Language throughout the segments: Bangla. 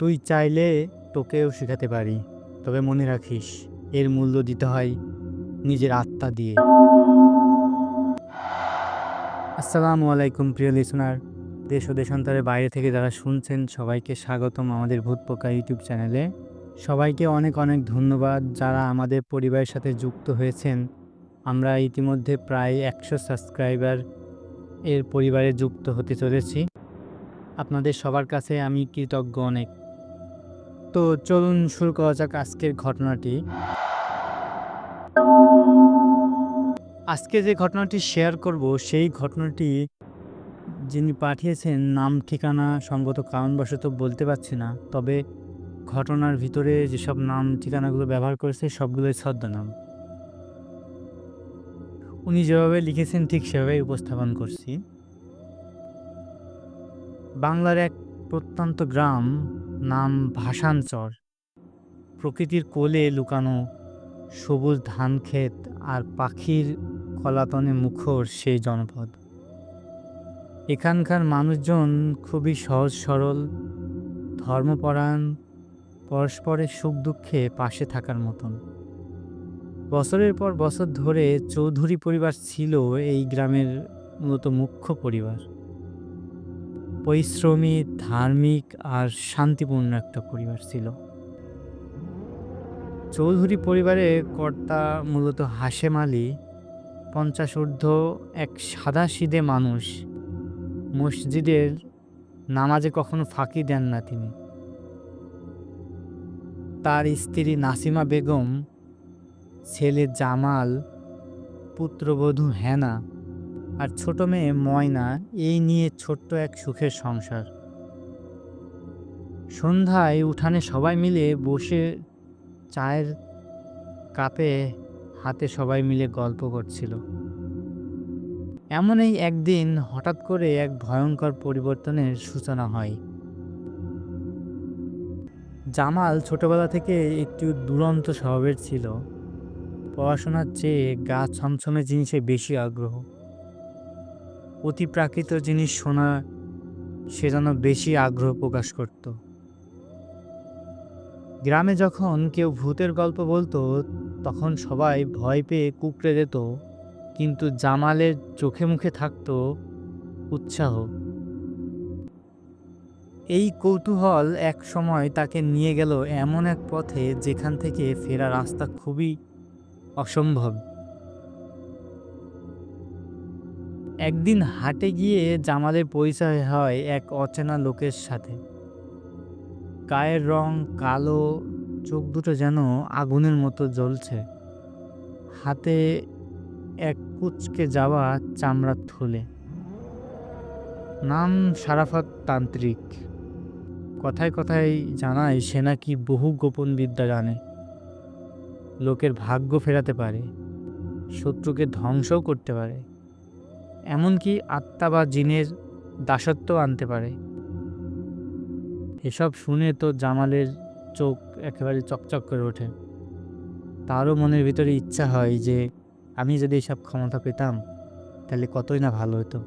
তুই চাইলে তোকেও শেখাতে পারি, তবে মনে রাখিস, এর মূল্য দিতে হয় নিজের আত্মা দিয়ে। আসসালামু আলাইকুম, প্রিয় লিসনার দেশ ও দেশান্তরের বাইরে থেকে যারা শুনছেন, সবাইকে স্বাগতম আমাদের ভূত পোকা ইউটিউব চ্যানেলে। সবাইকে অনেক অনেক ধন্যবাদ যারা আমাদের পরিবারের সাথে যুক্ত হয়েছেন। আমরা ইতিমধ্যে প্রায় একশো সাবস্ক্রাইবার এর পরিবারে যুক্ত হতে চলেছি। আপনাদের সবার কাছে আমি কৃতজ্ঞ অনেক। তো চলুন শুরু করা যাক আজকের ঘটনাটি। আজকে যে ঘটনাটি শেয়ার করব, সেই ঘটনাটি যিনি পাঠিয়েছেন নাম, ঠিকানা, সঙ্গত কারণবশত বলতে পারছি না, তবে ঘটনার ভিতরে যেসব নাম, ঠিকানাগুলো ব্যবহার করেছে, সবগুলোই ছদ্মনাম। উনি যেভাবে লিখেছেন, ঠিক সেভাবেই উপস্থাপন করছি। বাংলার এক প্রত্যন্ত গ্রাম নাম ভাসানচর। প্রকৃতির কোলে লুকানো সবুজ ধান ক্ষেত আর পাখির কলাতনে মুখর সেই জনপদ। এখানকার মানুষজন খুবই সহজ সরল, ধর্মপরায়ণ, পরস্পরের সুখ দুঃখে পাশে থাকার মতন। বছরের পর বছর ধরে চৌধুরী পরিবার ছিল এই গ্রামের মূলত মুখ্য পরিবার। পরিশ্রমী, ধার্মিক আর শান্তিপূর্ণ একটা পরিবার ছিল। চৌধুরী পরিবারে কর্তা মূলত হাশেম আলী, পঞ্চাশ এক সাদা সিদে মানুষ। মসজিদের নামাজে কখনো ফাঁকি দেন না তিনি। তার স্ত্রী নাসিমা বেগম, ছেলে জামাল, পুত্রবধূ হেনা আর ছোট মেয়ে ময়না এই নিয়ে ছোট্ট এক সুখের সংসার। সন্ধ্যায় উঠানে সবাই মিলে বসে চায়ের কাপে হাতে সবাই মিলে গল্প করছিল। এমনই একদিন হঠাৎ করে এক ভয়ঙ্কর পরিবর্তনের সূচনা হয়। জামাল ছোটবেলা থেকে একটু দুরন্ত স্বভাবের ছিল। পড়াশোনার চেয়ে গা ছমছমে জিনিসে বেশি আগ্রহ। অতি প্রাকৃত জিনিস শোনা, সে যেন বেশি আগ্রহ প্রকাশ করত। গ্রামে যখন কেউ ভূতের গল্প বলতো, তখন সবাই ভয় পেয়ে কুকড়ে যেত, কিন্তু জামালের চোখে মুখে থাকতো উৎসাহ। এই কৌতূহল এক সময় তাকে নিয়ে গেল এমন এক পথে যেখান থেকে ফেরা রাস্তা খুবই অসম্ভব। একদিন হাটে গিয়ে জামালের পরিচয় হয় এক অচেনা লোকের সাথে। গায়ের রং কালো, চোখ দুটো যেন আগুনের মতো জ্বলছে। হাতে এক কুচকে যাওয়া চামড়ার থলে। নাম সারাফাত তান্ত্রিক। কথায় কথায় জানায় সে নাকি বহু গোপন বিদ্যা জানে। লোকের ভাগ্য ফেরাতে পারে, শত্রুকে ধ্বংসও করতে পারে। এমনকি আত্মা বা জিনের দাসত্ব আনতে পারে। এসব শুনে তো জামালের চোখ একেবারে চকচক করে ওঠে। তারও মনের ভিতরে ইচ্ছা হয় যে, আমি যদি এসব ক্ষমতা পেতাম, তাহলে কতই না ভালো হতো।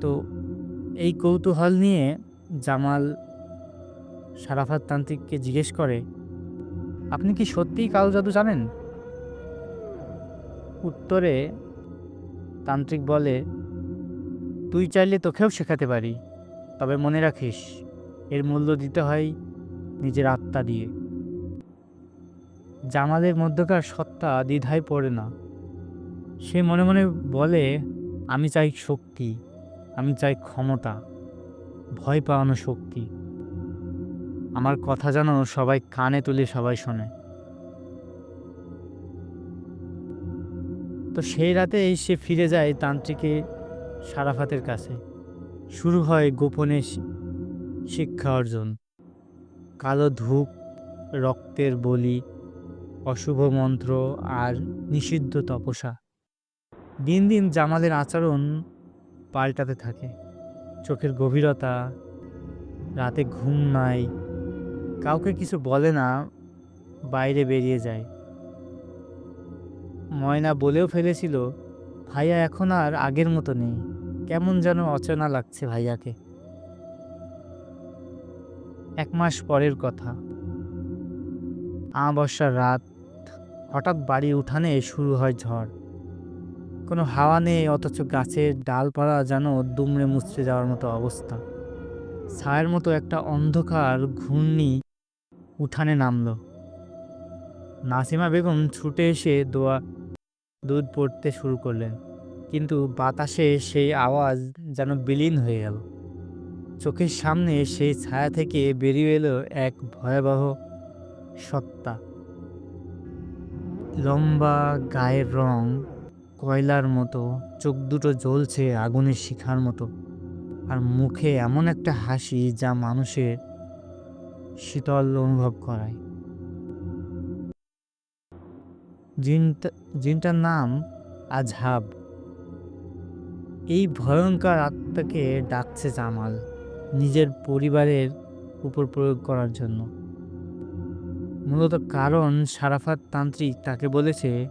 তো এই কৌতূহল নিয়ে জামাল সারাফাত তান্ত্রিককে জিজ্ঞেস করে, আপনি কি সত্যিই কালো জাদু জানেন? উত্তরে তান্ত্রিক বলে, তুই চাইলে তোকেও শেখাতে পারি, তবে মনে রাখিস, এর মূল্য দিতে হয় নিজের আত্মা দিয়ে। জামালের মধ্যকার সত্তা দ্বিধায় পড়ে না। সে মনে মনে বলে, আমি চাই শক্তি, আমি চাই ক্ষমতা, ভয় পাওয়ানো শক্তি। আমার কথা যেন সবাই কানে তুলে সবাই শোনে। তো সেই রাতে সে ফিরে যায় তান্ত্রিকে সারাফাতের কাছে। শুরু হয় গোপনে শিক্ষা অর্জন। কালো ধূপ, রক্তের বলি, অশুভ মন্ত্র আর নিষিদ্ধ তপসা দিন দিন জামালের আচরণ পাল্টাতে থাকে। চোখের গভীরতা, রাতে ঘুম নাই, কাউকে কিছু বলে না, বাইরে বেরিয়ে যায়। ময়না বলেও ফেলেছিল, ভাইয়া এখন আর আগের মতো নেই। কেমন যেন অচেনা লাগছে ভাইয়াকে। এক মাস পরের কথা। আমাবস্যার রাত। হঠাৎ বাড়ি উঠানে শুরু হয় ঝড়। কোনো হাওয়া নেই, অথচ গাছের ডালপালা যেন দুমড়ে মুচড়ে যাওয়ার মতো অবস্থা। ছায়ের মতো একটা অন্ধকার ঘূর্ণি উঠানে নামলো। নাসিমা বেগম ছুটে এসে দোয়া দুধ পড়তে শুরু করলেন। কিন্তু বাতাসে সেই আওয়াজ যেন বিলীন হয়ে গেল। চোখের সামনে সেই ছায়া থেকে বেরিয়ে এলো এক ভয়াবহ সত্তা। লম্বা গায়ের রং কয়লার মতো, চোখ দুটো জ্বলছে আগুনের শিখার মতো, আর মুখে এমন একটা হাসি যা মানুষের শীতল অনুভব করায়। জিনটা, জিনটার নাম আজহাব। এই ভয়ঙ্কর আত্মাকে ডাকছে জামাল নিজের পরিবারের উপর প্রয়োগ করার জন্য। মূলত কারণ সারাফাত তান্ত্রিক তাকে বলেছে,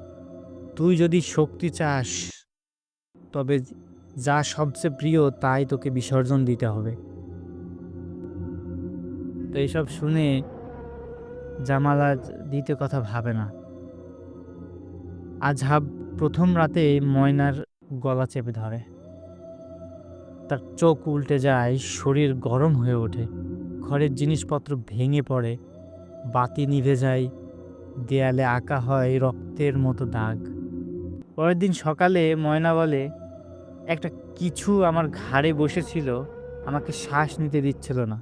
তুই যদি শক্তি চাস, তবে যা সবচেয়ে প্রিয় তাই তোকে বিসর্জন দিতে হবে। তো এইসব শুনে জামাল আর দ্বিতীয় কথা ভাবে না। আজহাব প্রথম রাতে ময়নার গলা চেপে ধরে। তার চোখ উল্টে যায়, শরীর গরম হয়ে ওঠে। ঘরের জিনিসপত্র ভেঙে পড়ে, বাতি নিভে যায়, দেয়ালে আঁকা হয় রক্তের মতো দাগ। পরের দিন সকালে ময়না বলে, একটা কিছু আমার ঘাড়ে বসেছিল, আমাকে শ্বাস নিতে দিচ্ছিল না।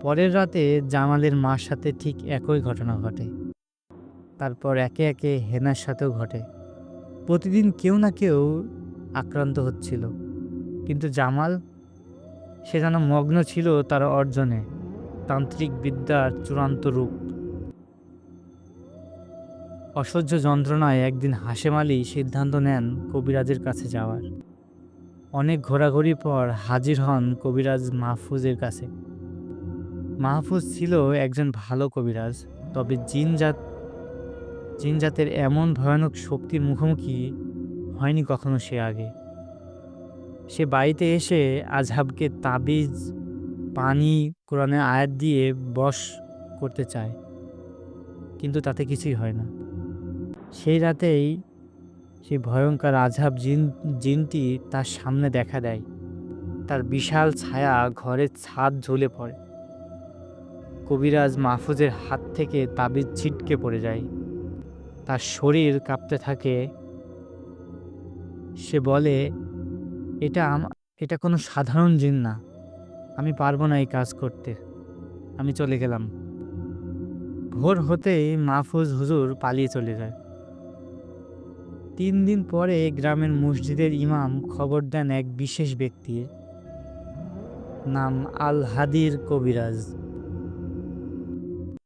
পরের রাতে জামালের মার সাথে ঠিক একই ঘটনা ঘটে। তারপর একে একে হেনার সাথেও ঘটে। প্রতিদিন কেউ না কেউ আক্রান্ত হচ্ছিল। কিন্তু জামাল, সে যেন মগ্ন ছিল তার অর্জনে, তান্ত্রিক বিদ্যার চূড়ান্ত রূপ। অসহ্য যন্ত্রণায় একদিন হাসেম আলী সিদ্ধান্ত নেন কবিরাজের কাছে যাওয়ার। অনেক ঘোরাঘুরি পর হাজির হন কবিরাজ মাহফুজের কাছে। মাহফুজ ছিল একজন ভালো কবিরাজ, তবে জিনজাত জিনজাতের এমন ভয়ানক শক্তির মুখোমুখি হয়নি কখনো সে আগে। সে বাড়িতে এসে আজহাবকে তাবিজ, পানি কোরআনের আয়াত দিয়ে বশ করতে চায়, কিন্তু তাতে কিছুই হয় না। সেই রাতেই সেই ভয়ঙ্কর আজহাব জিন, জিনটি তার সামনে দেখা দেয়। তার বিশাল ছায়া ঘরের ছাদ ঝুলে পড়ে। কবিরাজ মাহফুজের হাত থেকে তাবিজ ছিটকে পড়ে যায়। তার শরীর কাঁপতে থাকে। সে বলে, এটা এটা কোনো সাধারণ জিন না। আমি পারব না এই কাজ করতে। আমি চলে গেলাম। ভোর হতেই মাহফুজ হুজুর পালিয়ে চলে যায়। তিন দিন পরে গ্রামের মসজিদের ইমাম খবর দেন এক বিশেষ ব্যক্তির নাম আল হাদির কবিরাজ।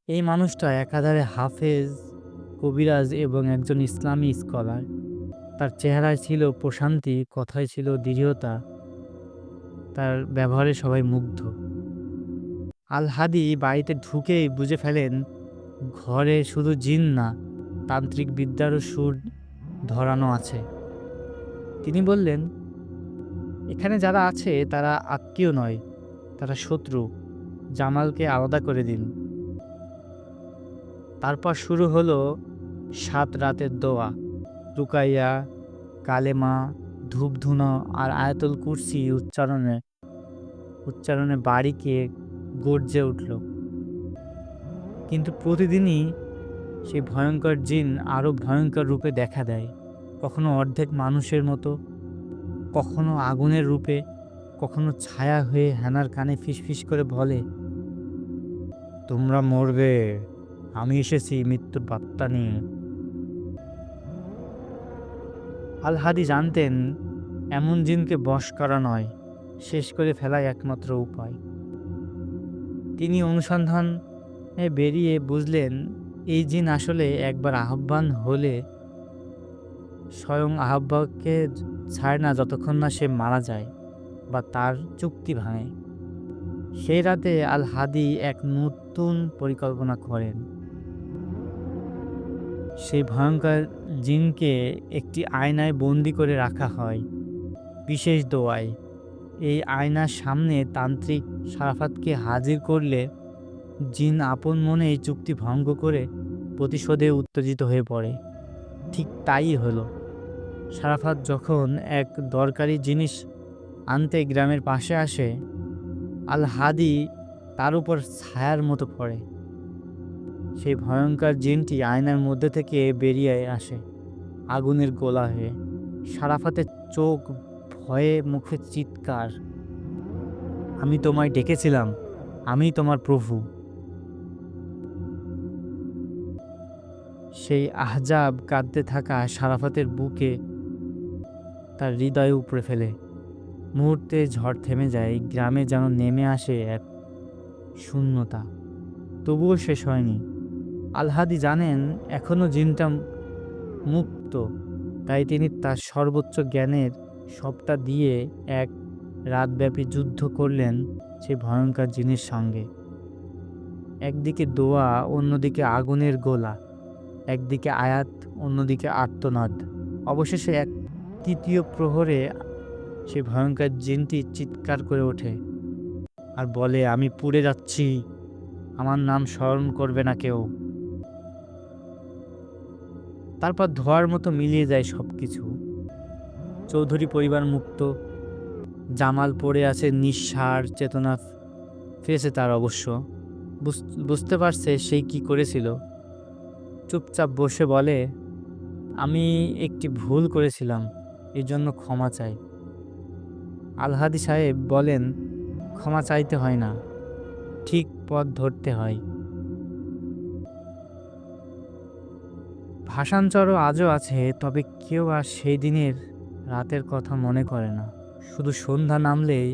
এই মানুষটা একাধারে হাফেজ কবিরাজ এবং একজন ইসলামী স্কলার। তার চেহারায় ছিল প্রশান্তি, কথায় ছিল দৃঢ়তা। তার ব্যবহারে সবাই মুগ্ধ। আল হাদি বাড়িতে ঢুকেই বুঝে ফেলেন, ঘরে শুধু জিন না, তান্ত্রিক বিদ্যারও সুর ধরানো আছে। তিনি বললেন, এখানে যারা আছে তারা আত্মীয় নয়, তারা শত্রু। জামালকে আলাদা করে দিন। তারপর শুরু হলো সাত রাতের দোয়া। রুকাইয়া, কালেমা, ধূপধুনো আর আয়াতুল কুরসি উচ্চারণে উচ্চারণে বাড়িকে গর্জে উঠল। কিন্তু প্রতিদিনই সেই ভয়ঙ্কর জিন আরও ভয়ঙ্কর রূপে দেখা দেয়। কখনো অর্ধেক মানুষের মতো, কখনো আগুনের রূপে, কখনো ছায়া হয়ে হ্যানার কানে ফিসফিস করে বলে, তোমরা মরবে। আমি এসেছি মৃত্যুর বার্তা নিয়ে। আল হাদি জানতেন, এমন জিনকে বশ করা নয়, শেষ করে ফেলাই একমাত্র উপায়। তিনি অনুসন্ধান বেরিয়ে বুঝলেন, এই জিন আসলে একবার আহ্বান হলে স্বয়ং আহ্বাককে ছাড়ে না যতক্ষণ না সে মারা যায় বা তার চুক্তি ভাঙে। সেই রাতে আল হাদি এক নতুন পরিকল্পনা করেন। সেই ভয়ঙ্কর জিনকে একটি আয়নায় বন্দি করে রাখা হয়, বিশেষ দোয়ায়। এই আয়নার সামনে তান্ত্রিক সারাফাতকে হাজির করলে জিন আপন মনে এই চুক্তি ভঙ্গ করে প্রতিশোধে উত্তেজিত হয়ে পড়ে। ঠিক তাই হলো। সারাফাত যখন এক দরকারি জিনিস আনতে গ্রামের পাশে আসে আল হাদি তার উপর ছায়ার মতো পড়ে। সেই ভয়ঙ্কর জিনটি আয়নার মধ্যে থেকে বেরিয়ে আসে। আগুনের গোলা হয়ে সারাফাতের চোখ, ভয়ে মুখে চিৎকার। আমি তোমায় ডেকেছিলাম। আমি তোমার প্রভু। সেই আহজাব কাঁদতে থাকা সারাফাতের বুকে তার হৃদয় উপড়ে ফেলে। মুহূর্তে ঝড় থেমে যায়, গ্রামে যেন নেমে আসে এক শূন্যতা। তবুও শেষ হয়নি। আলহাদি জানেন এখনও জিনটা মুক্ত, তাই তিনি তার সর্বোচ্চ জ্ঞানের সবটা দিয়ে এক রাতব্যাপী যুদ্ধ করলেন সেই ভয়ঙ্কর জিনের সঙ্গে। একদিকে দোয়া, অন্যদিকে আগুনের গোলা, একদিকে আয়াত, অন্যদিকে আর্তনাদ। অবশেষে এক তৃতীয় প্রহরে সেই ভয়ঙ্কর জিনটি চিৎকার করে ওঠে আর বলে, আমি পুড়ে যাচ্ছি। আমার নাম স্মরণ করবে না কেউ। তারপর ধোয়ার মতো মিলিয়ে যায় সব কিছু চৌধুরী পরিবার মুক্ত। জামাল পড়ে আছে নিঃসার চেতনা ফেসে তার অবশ্য। বুঝ- বুঝতে পারছে সেই কি করেছিল। চুপচাপ বসে বলে, আমি একটি ভুল করেছিলাম এর জন্য ক্ষমা চাই। আলহাদি সাহেব বলেন, ক্ষমা চাইতে হয় না। ঠিক পথ ধরতে হয়। ভাষান্তরও আজও আছে, তবে কেউ আর সেই দিনের রাতের কথা মনে করে না। শুধু সন্ধ্যা নামলেই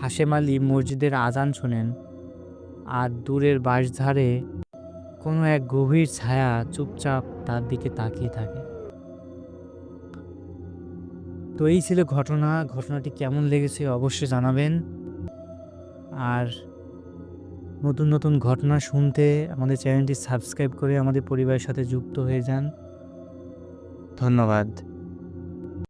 হাশেম আলী মসজিদের আজান শোনেন আর দূরের বাঁশধারে কোনো এক গভীর ছায়া চুপচাপ তার দিকে তাকিয়ে থাকে। তো এই ছিল ঘটনা। ঘটনাটি কেমন লেগেছে অবশ্যই জানাবেন। আর নতুন নতুন ঘটনা শুনতে আমাদের চ্যানেলটি সাবস্ক্রাইব করে আমাদের পরিবারের সাথে যুক্ত হয়ে যান। ধন্যবাদ।